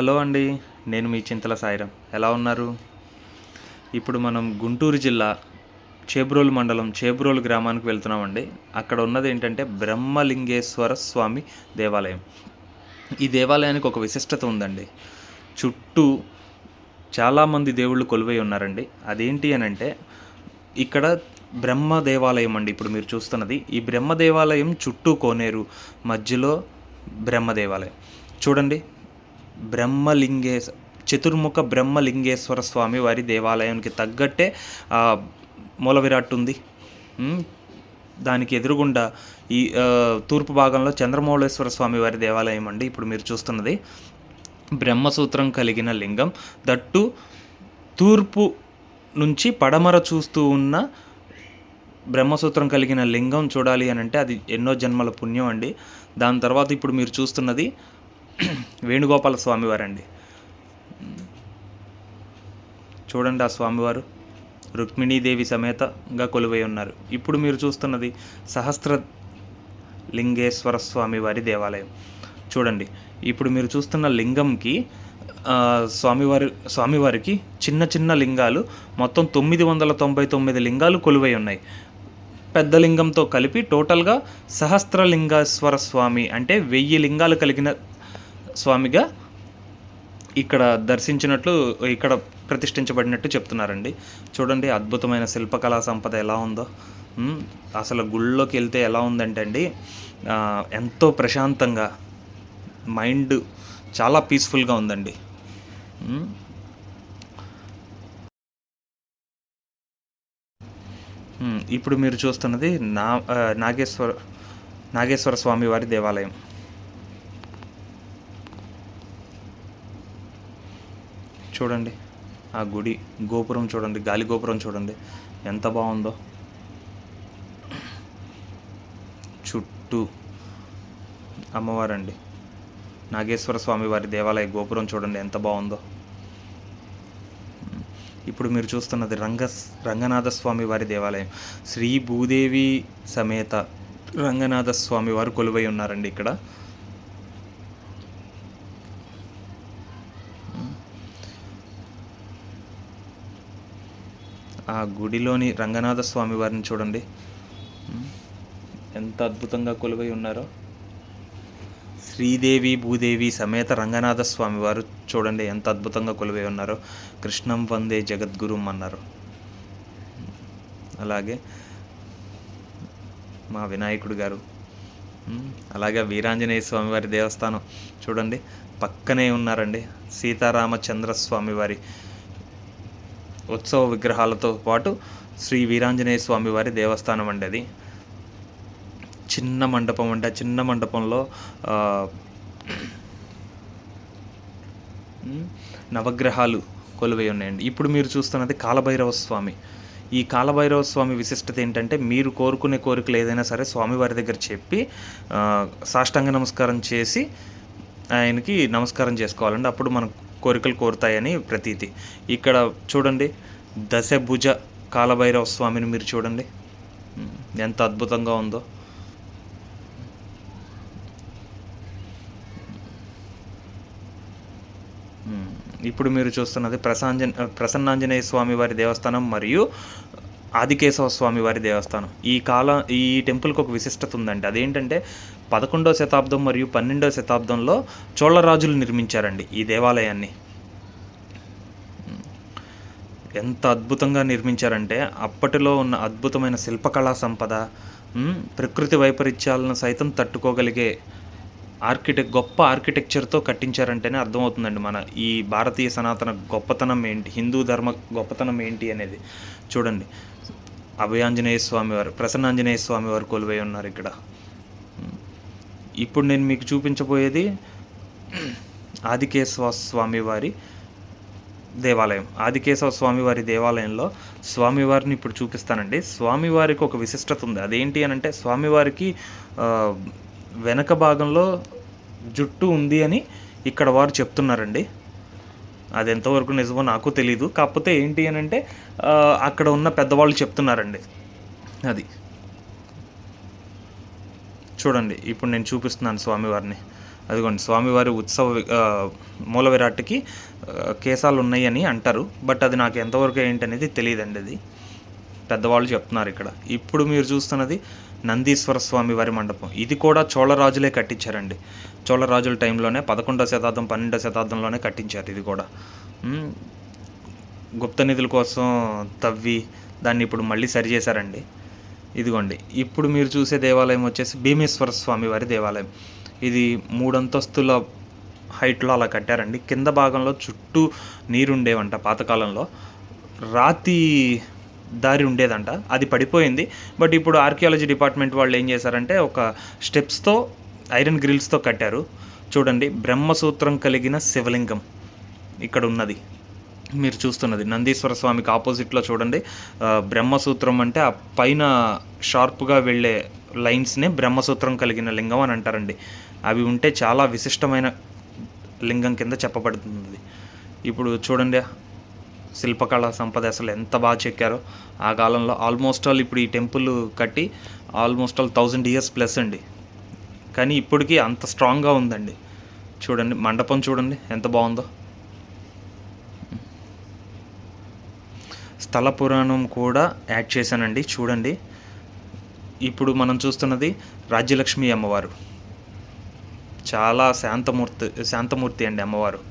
Hello అండి నేను మీ చింతల సాయిరం. ఎలా ఉన్నారు? ఇప్పుడు మనం గుంటూరు జిల్లా చేబ్రోలు మండలం చేబ్రోలు గ్రామానికి వెళ్తున్నామండి. అక్కడ ఉన్నది ఏంటంటే బ్రహ్మలింగేశ్వర స్వామి దేవాలయం. ఈ దేవాలయానికి ఒక విశిష్టత ఉందండి. చుట్టూ చాలామంది దేవుళ్ళు కొలువై ఉన్నారండి. అదేంటి అని అంటే ఇక్కడ బ్రహ్మ దేవాలయం అండి ఇప్పుడు మీరు చూస్తున్నది. ఈ బ్రహ్మ దేవాలయం చుట్టూ కోనేరు మధ్యలో బ్రహ్మ దేవాలయం. చూడండి బ్రహ్మలింగే చతుర్ముఖ బ్రహ్మలింగేశ్వర స్వామి వారి దేవాలయానికి తగ్గట్టే మూల విరాట్ ఉంది. దానికి ఎదురుగుండా ఈ తూర్పు భాగంలో చంద్రమౌళేశ్వర స్వామి వారి దేవాలయం అండి. ఇప్పుడు మీరు చూస్తున్నది. బ్రహ్మసూత్రం కలిగిన లింగం. దట్టు తూర్పు నుంచి పడమర చూస్తూ ఉన్న బ్రహ్మసూత్రం కలిగిన లింగం చూడాలి అని అంటే అది ఎన్నో జన్మల పుణ్యం అండి. దాని తర్వాత ఇప్పుడు మీరు చూస్తున్నది వేణుగోపాల స్వామివారండి చూడండి ఆ స్వామివారు. రుక్మిణీదేవి సమేతంగా కొలువై ఉన్నారు. ఇప్పుడు మీరు చూస్తున్నది సహస్ర లింగేశ్వర స్వామి వారి దేవాలయం. చూడండి ఇప్పుడు మీరు చూస్తున్న లింగంకి స్వామివారి స్వామివారికి చిన్న చిన్న లింగాలు మొత్తం తొమ్మిది వందల తొంభై తొమ్మిది లింగాలు కొలువై ఉన్నాయి. పెద్ద లింగంతో కలిపి టోటల్గా సహస్రలింగేశ్వర స్వామి అంటే వెయ్యి లింగాలు కలిగిన స్వామిగా ఇక్కడ దర్శించినట్లు ఇక్కడ ప్రతిష్ఠించబడినట్టు చెప్తున్నారండి. చూడండి అద్భుతమైన శిల్పకళా సంపద ఎలా ఉందో. అసలు గుళ్ళోకి వెళ్తే ఎలా ఉందంటే అండి ఎంతో ప్రశాంతంగా మైండ్ చాలా పీస్ఫుల్గా ఉందండి. ఇప్పుడు మీరు చూస్తున్నది నా నాగేశ్వర నాగేశ్వర స్వామి వారి దేవాలయం. చూడండి. ఆ గుడి గోపురం చూడండి గాలి గోపురం చూడండి. ఎంత బాగుందో. చుట్టూ అమ్మవారండి. నాగేశ్వర స్వామి వారి దేవాలయ గోపురం చూడండి ఎంత బాగుందో. ఇప్పుడు మీరు చూస్తున్నది రంగ రంగనాథ స్వామి వారి దేవాలయం. శ్రీ భూదేవి సమేత రంగనాథ స్వామి వారు కొలువై ఉన్నారండి ఇక్కడ. ఆ గుడిలోని రంగనాథ స్వామి వారిని చూడండి. ఎంత అద్భుతంగా కొలువై ఉన్నారో. శ్రీదేవి భూదేవి సమేత రంగనాథ స్వామి వారు చూడండి ఎంత అద్భుతంగా కొలువై ఉన్నారో. కృష్ణం వందే జగద్గురుం అన్నారు అలాగే మా వినాయకుడు గారు. అలాగే వీరాంజనేయ స్వామి వారి దేవస్థానం చూడండి. పక్కనే ఉన్నారండి సీతారామచంద్ర స్వామి వారి ఉత్సవ విగ్రహాలతో పాటు శ్రీ వీరాంజనేయ స్వామి వారి దేవస్థానం అండి అది. చిన్న మండపం అంటే చిన్న మండపంలో నవగ్రహాలు కొలువై ఉన్నాయండి. ఇప్పుడు మీరు చూస్తున్నది కాలభైరవ స్వామి. ఈ కాలభైరవ స్వామి విశిష్టత ఏంటంటే మీరు కోరుకునే కోరికలు ఏదైనా సరే స్వామివారి దగ్గర చెప్పి సాష్టాంగ నమస్కారం చేసి ఆయనకి నమస్కారం చేసుకోవాలండి. అప్పుడు మనకు కోరికలు కోరుతాయని ప్రతీతి. ఇక్కడ చూడండి దశభుజ కాలభైరవ స్వామిని మీరు చూడండి. ఎంత అద్భుతంగా ఉందో. ఇప్పుడు మీరు చూస్తున్నది ప్రసాంజ ప్రసన్నాంజనేయ స్వామి వారి దేవస్థానం మరియు ఆదికేశవ స్వామి వారి దేవస్థానం. ఈ కాల ఈ టెంపుల్కి ఒక విశిష్టత ఉందండి. అదేంటంటే పదకొండవ శతాబ్దం మరియు పన్నెండవ శతాబ్దంలో చోళరాజులు నిర్మించారండి ఈ దేవాలయాన్ని. ఎంత అద్భుతంగా నిర్మించారంటే అప్పటిలో ఉన్న అద్భుతమైన శిల్పకళా సంపద ప్రకృతి వైపరీత్యాలను సైతం తట్టుకోగలిగే ఆర్కిటెక్ గొప్ప ఆర్కిటెక్చర్తో కట్టించారంటేనే అర్థమవుతుందండి మన ఈ భారతీయ సనాతన గొప్పతనం ఏంటి హిందూ ధర్మ గొప్పతనం ఏంటి అనేది. చూడండి అభయాంజనేయ స్వామి వారు ప్రసన్నాంజనేయ స్వామి వారు కొలువై ఉన్నారు ఇక్కడ. ఇప్పుడు నేను మీకు చూపించబోయేది ఆదికేశవ స్వామి వారి దేవాలయం. ఆదికేశవ స్వామివారి దేవాలయంలో స్వామివారిని ఇప్పుడు చూపిస్తానండి. స్వామివారికి ఒక విశిష్టత ఉంది. అదేంటి అని అంటే స్వామివారికి వెనక భాగంలో జుట్టు ఉంది అని ఇక్కడ వారు చెప్తున్నారండి. అది ఎంతవరకు నిజమో నాకు తెలీదు. కాకపోతే ఏంటి అని అంటే అక్కడ ఉన్న పెద్దవాళ్ళు చెప్తున్నారండి. అది. చూడండి ఇప్పుడు నేను చూపిస్తున్నాను స్వామివారిని. అదిగోండి స్వామివారి ఉత్సవ మూల విరాట్కి కేసాలు ఉన్నాయని అంటారు. బట్ అది నాకు ఎంతవరకు ఏంటనేది తెలియదండి అది. పెద్దవాళ్ళు చెప్తున్నారు ఇక్కడ. ఇప్పుడు మీరు చూస్తున్నది నందీశ్వర స్వామి వారి మండపం. ఇది కూడా చోళరాజులే కట్టించారండి. చోళరాజుల టైంలోనే పదకొండవ శతాబ్దం పన్నెండవ శతాబ్దంలోనే కట్టించారు ఇది కూడా. గుప్త నిధుల కోసం తవ్వి దాన్ని ఇప్పుడు మళ్ళీ సరిచేశారండి. ఇదిగోండి ఇప్పుడు మీరు చూసే దేవాలయం వచ్చేసి భీమేశ్వర స్వామి వారి దేవాలయం. ఇది మూడంతస్తుల హైట్లో అలా కట్టారండి. కింద భాగంలో చుట్టూ నీరుండేవంట పాతకాలంలో. రాతి దారి ఉండేదంట. అది పడిపోయింది. బట్ ఇప్పుడు ఆర్కియాలజీ డిపార్ట్మెంట్ వాళ్ళు ఏం చేశారంటే ఒక స్టెప్స్తో ఐరన్ గ్రిల్స్తో కట్టారు. చూడండి బ్రహ్మసూత్రం కలిగిన శివలింగం ఇక్కడ ఉన్నది మీరు చూస్తున్నది. నందీశ్వర స్వామికి ఆపోజిట్లో చూడండి. బ్రహ్మసూత్రం అంటే ఆ పైన షార్ప్గా వెళ్ళే లైన్స్నే బ్రహ్మసూత్రం కలిగిన లింగం అని అంటారండి. అవి ఉంటే చాలా విశిష్టమైన లింగం కింద చెప్పబడుతుంది ఇప్పుడు చూడండి శిల్పకళా సంపద అసలు ఎంత బాగా చెక్కారో ఆ కాలంలో ఆల్మోస్ట్ ఆల్ ఇప్పుడు ఈ టెంపుల్ కట్టి almost all thousand years plus అండి. కానీ ఇప్పటికీ అంత స్ట్రాంగ్గా ఉందండి. చూడండి మండపం చూడండి ఎంత బాగుందో. స్థల పురాణం కూడా యాడ్ చేశానండి చూడండి. ఇప్పుడు మనం చూస్తున్నది రాజ్యలక్ష్మి అమ్మవారు. చాలా శాంతమూర్తి శాంతమూర్తి అండి అమ్మవారు.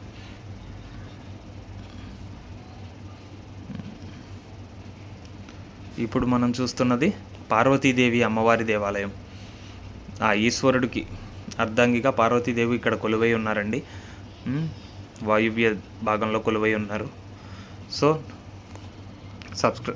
ఇప్పుడు మనం చూస్తున్నది పార్వతీదేవి అమ్మవారి దేవాలయం. ఆ ఈశ్వరుడికి అర్ధాంగిగా పార్వతీదేవి ఇక్కడ కొలువై ఉన్నారండి. వాయువ్య భాగంలో కొలువై ఉన్నారు. సో సబ్స్క్రై